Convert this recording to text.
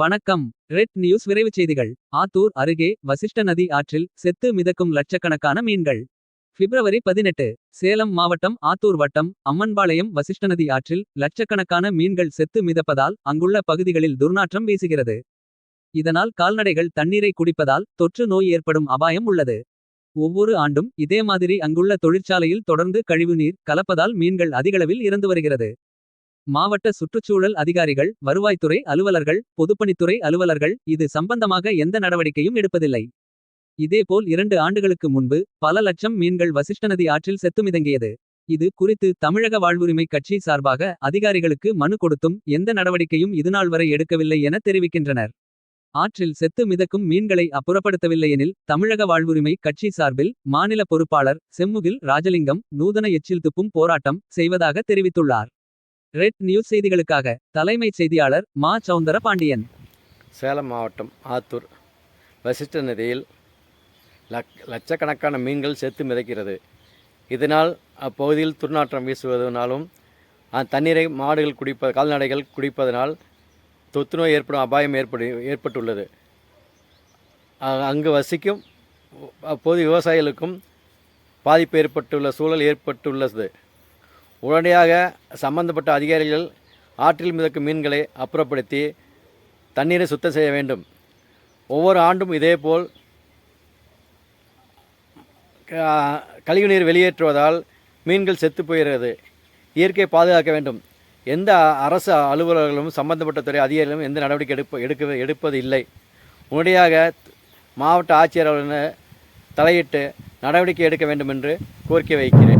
வணக்கம். Red news விரைவுச் செய்திகள். ஆத்தூர் அருகே வசிஷ்ட நதி ஆற்றில் செத்து மிதக்கும் லட்சக்கணக்கான மீன்கள். பிப்ரவரி பதினெட்டு சேலம் மாவட்டம் ஆத்தூர் வட்டம் அம்மன்பாளையம் வசிஷ்ட நதி ஆற்றில் லட்சக்கணக்கான மீன்கள் செத்து மிதப்பதால் அங்குள்ள பகுதிகளில் துர்நாற்றம் வீசுகிறது. இதனால் கால்நடைகள் தண்ணீரை குடிப்பதால் தொற்று நோய் ஏற்படும் அபாயம் உள்ளது. ஒவ்வொரு ஆண்டும் இதே மாதிரி அங்குள்ள தொழிற்சாலையில் தொடர்ந்து கழிவுநீர் கலப்பதால் மீன்கள் அதிகளவில் இறந்து வருகிறது. மாவட்ட சுற்றுச்சூழல் அதிகாரிகள் வருவாய்த்துறை அலுவலர்கள் பொதுப்பணித்துறை அலுவலர்கள் இது சம்பந்தமாக எந்த நடவடிக்கையும் எடுப்பதில்லை. இதேபோல் இரண்டு ஆண்டுகளுக்கு முன்பு பல லட்சம் மீன்கள் வசிஷ்ட நதி ஆற்றில் செத்து மிதங்கியது. இது குறித்து தமிழக வாழ்வுரிமை கட்சி சார்பாக அதிகாரிகளுக்கு மனு கொடுத்தும் எந்த நடவடிக்கையும் இதுநாள் வரை எடுக்கவில்லை என தெரிவிக்கின்றனர். ஆற்றில் செத்து மிதக்கும் மீன்களை அப்புறப்படுத்தவில்லையெனில் தமிழக வாழ்வுரிமை கட்சி சார்பில் மாநில பொறுப்பாளர் செம்முகில் ராஜலிங்கம் நூதன எச்சில் துப்பும் போராட்டம் செய்வதாக தெரிவித்துள்ளார். ரெட் நியூஸ் செய்திகளுக்காக தலைமைச் செய்தியாளர் மா சவுந்தர பாண்டியன் சேலம் மாவட்டம் ஆத்தூர். வசிஷ்ட நதியில் லக் லட்சக்கணக்கான மீன்கள் செத்து மிதக்கிறது. இதனால் அப்பகுதியில் துர்நாற்றம் வீசுவதனாலும் அந்த தண்ணீரை மாடுகள் குடிப்ப கால்நடைகள் குடிப்பதனால் தொத்து நோய் ஏற்படும் அபாயம் ஏற்படு ஏற்பட்டுள்ளது. அங்கு வசிக்கும் அப்போது விவசாயிகளுக்கும் பாதிப்பு ஏற்பட்டுள்ள சூழல் ஏற்பட்டுள்ளது. உடனடியாக சம்பந்தப்பட்ட அதிகாரிகள் ஆற்றில் மிதக்கும் மீன்களை அப்புறப்படுத்தி தண்ணீரை சுத்தம் செய்ய வேண்டும். ஒவ்வொரு ஆண்டும் இதேபோல் க- கழிவுநீர் வெளியேற்றுவதால் மீன்கள் செத்து போகிறது. இயற்கையை பாதுகாக்க வேண்டும். எந்த அரசு அலுவலர்களும் சம்பந்தப்பட்ட துறை அதிகாரிகளும் எந்த நடவடிக்கை எடுப்ப எடுக்க எடுப்பது இல்லை உடனடியாக மாவட்ட ஆட்சியர் தலையிட்டு நடவடிக்கை எடுக்க வேண்டும் என்று கோரிக்கை வைக்கிறேன்.